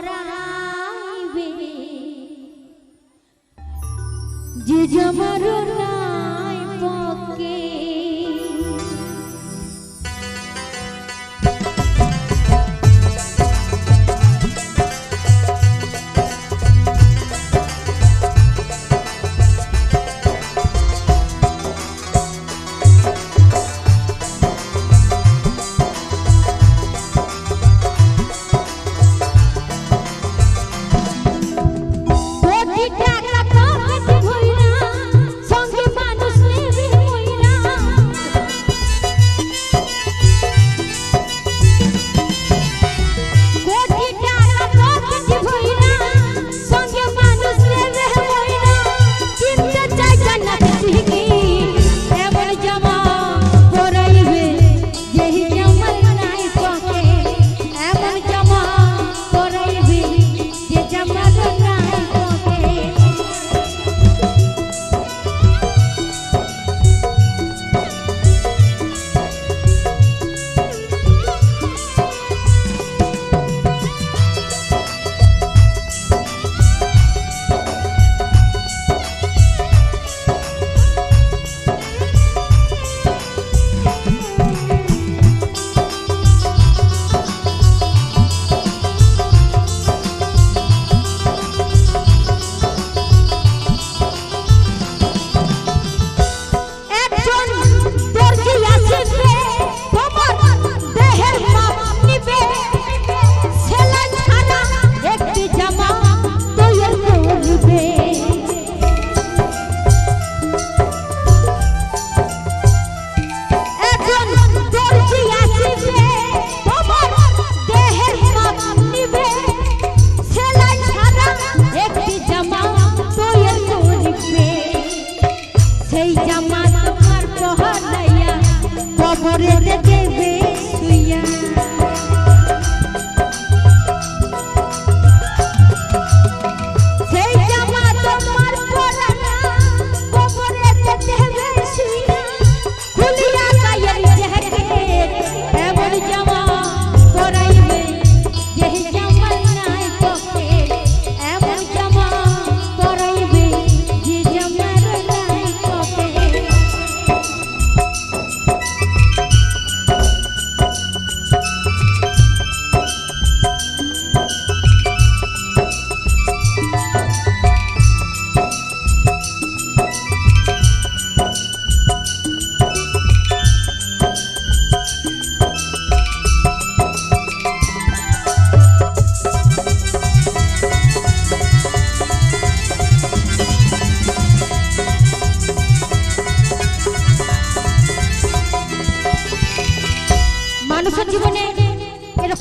পরাইবে যে জমার মরে দেখে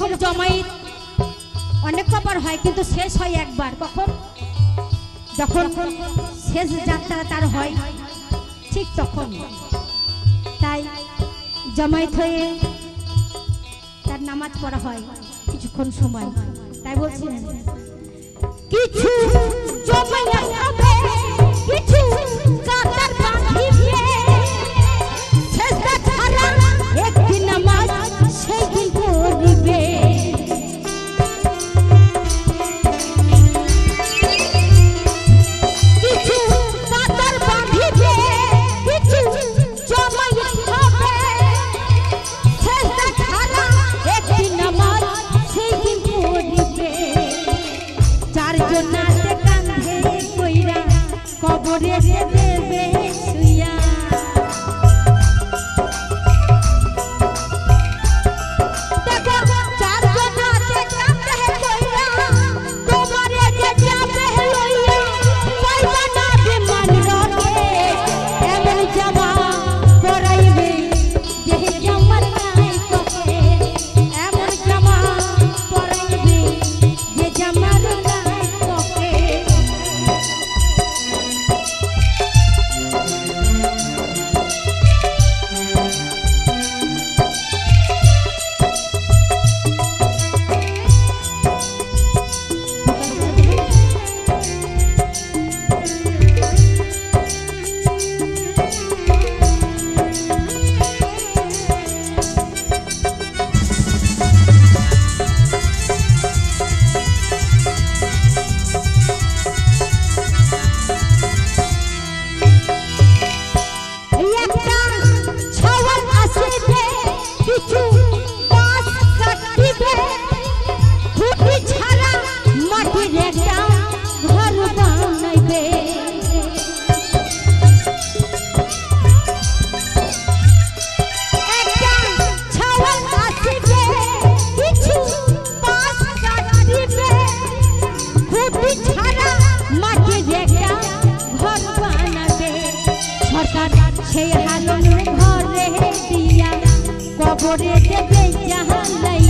এরকম জমাই অনেক কবার হয়, কিন্তু শেষ হয় একবার। কখন? যখন শেষ যাত্রা তার হয়, ঠিক তখন। তাই জমায়েত হয়ে তার নামাজ পড়া হয় কিছুক্ষণ সময়। তাই বলছিলেন কিছু জমাই কবরে দেবে জাহান্নাই।